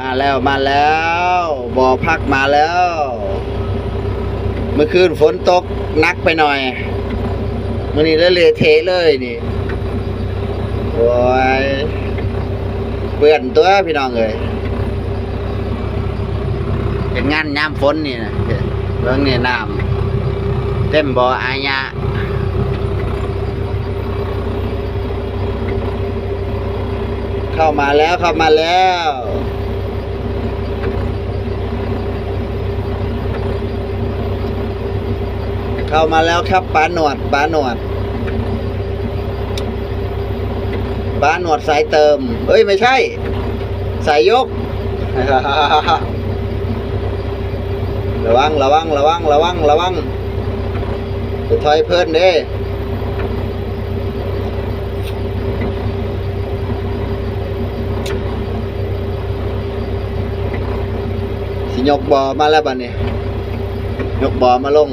มาแล้วมาแล้วบ่อพักมาแล้ว เมื่อคืนฝนตกนักไปหน่อยมื่อนี้ละเละเทะเลยนี่โอ้ยเปื่อนตัวพี่น้องเอ้ยเป็นงานยามฝนนี่นะเรื่องนี่น้ำเต็มบ่ออายะเข้ามาแล้วเข้ามาแล้ว เข้ามาแล้วครับป้าหนวดป้าหนวดป้าหนวดสายเติม เอ้ยไม่ใช่ สายยก ระวังระวังระวังระวังระวังจะถอยเพิ่นเด้สิยกบอมาแล้วบัดนี้ยกบอมาลง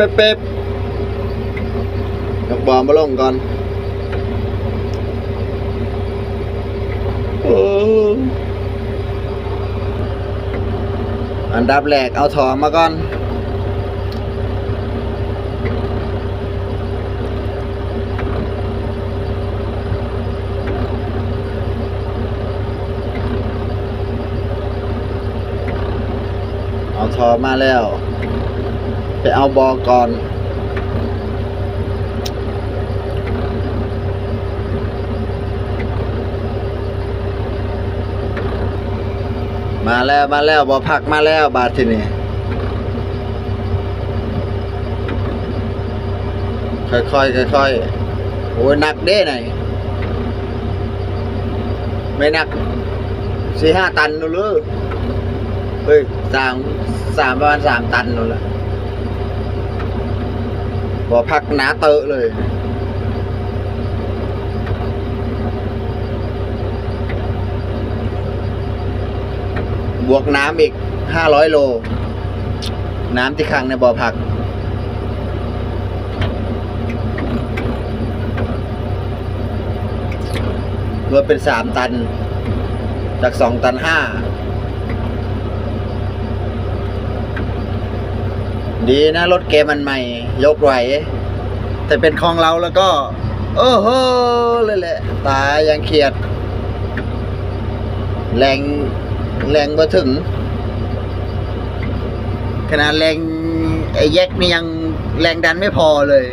เป๊บเป๊บเป๊บยกบอมาลงก่อนอันดับแรกเอาถอมาก่อน เอาทอมาแล้ว ไปเอาบอก่อน มาแล้วมาแล้วบอพักมาแล้วบาทที่นี่ค่อยๆค่อยๆโอ้ยหนักเด้ไหนไม่หนักสี่ห้าตันนู่นเลยเฮ้ยสามสามประมาณสามตันนู่นละ บอพักหนาเตอะเลยบวกน้ำอีกห้าร้อยโล น้ำที่ขังในบ่อผัก รวมเป็นสามตัน จากสองตันห้า ดีนะ รถเกมมันใหม่ ยกไหว แต่เป็นของเราแล้วก็ โอ้โหเลยแหละ ตายยังเขียด แรงแรงมาถึง ขนาดแรงไอ้แยกนี่ยังแรงดันไม่พอเลย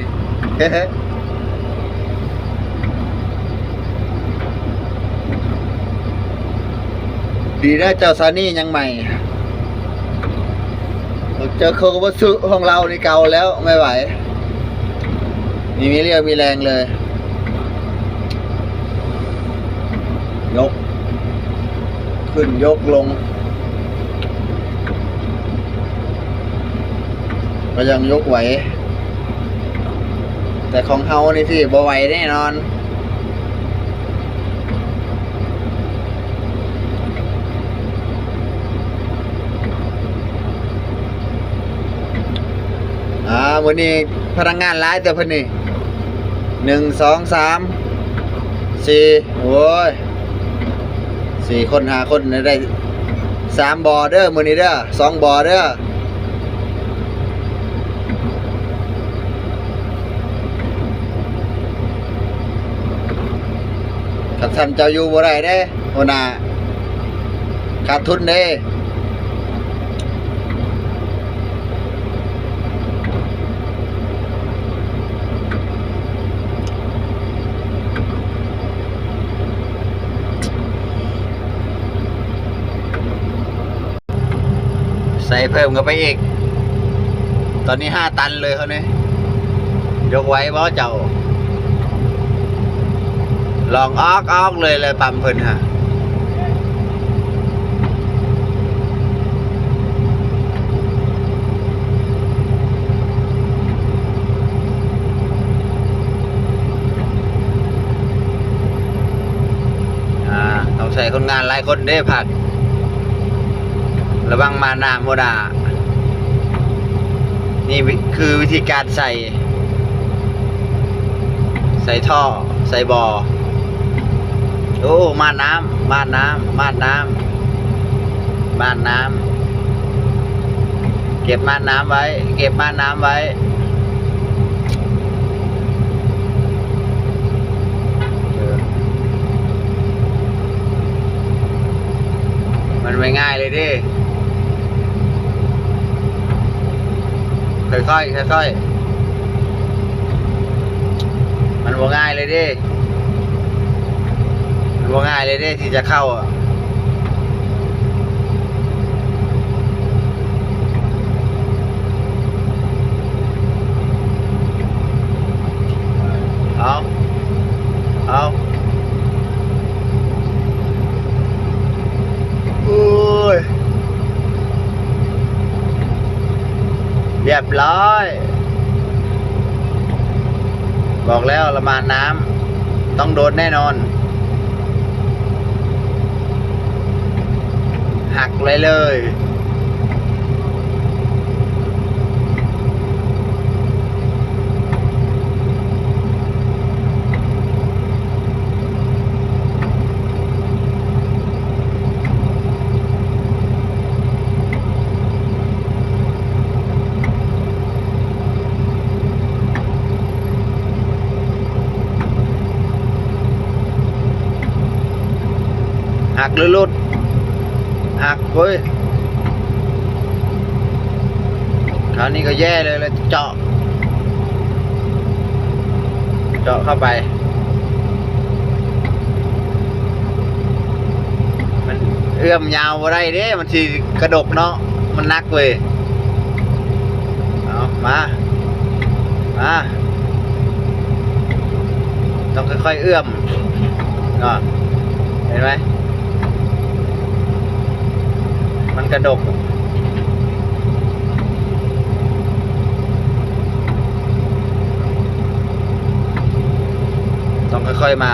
ดีนะเจ้าซานี่ยังใหม่ เจอโคกวัสุของเรานี่เก่าแล้วไม่ไหวมีมีเรียวมีแรงเลย ยก ขึ้นยกลง ก็ยังยกไหว แต่ของเฮานี่สิบ่ไหวแน่นอน วันนี้พนักงานร้ายแต่พิ่นนี่หนึ่งสองสามสี่โอ้ยสี่คนหาคนได้สามบอเด้อมือนี้เด้อสองบอเด้อขัดทันเจ้าอยู่บ่ได้เด้โอนาขาดทุนเด้ เพิ่มกันไปอีก ตอนนี้ห้าตันเลยเขาเนี่ยยกไว้บ่เจ้า ลองออกออกเลยเลยปั๊มเพิ่นฮะอ่าต้องใส่คนงานหลายคนได้ผัก ระวังมานาโมดา นี่คือวิธีการใส่ ใส่ท่อ ใส่บอ่อ โอ้ มาน้ำมาน้ำมาน้ำมาน้ำเก็บมาน้ำไว้ เก็บมาน้ำไว้มันไม่ง่ายเลยดิ ค่อยๆค่อยๆมันบ่ง่ายเลยดิมันบ่ง่ายเลยดิที่จะเข้าอะ เอาเอาโอ้ย เรียบร้อย บอกแล้วละมานน้ำต้องโดนแน่นอน หักเลยเลย หักหรือหลุดหักเว้ยคราวนี้ก็แย่เลยเลยเจาะ เจาะเข้าไป มันเอื้อมยาวบ่ได้เด้มันสิกระดกเนาะมันนักเว้ยเอามา มาต้องค่อยๆเอื้อมเห็นไหม ระดกต้องค่อยๆมา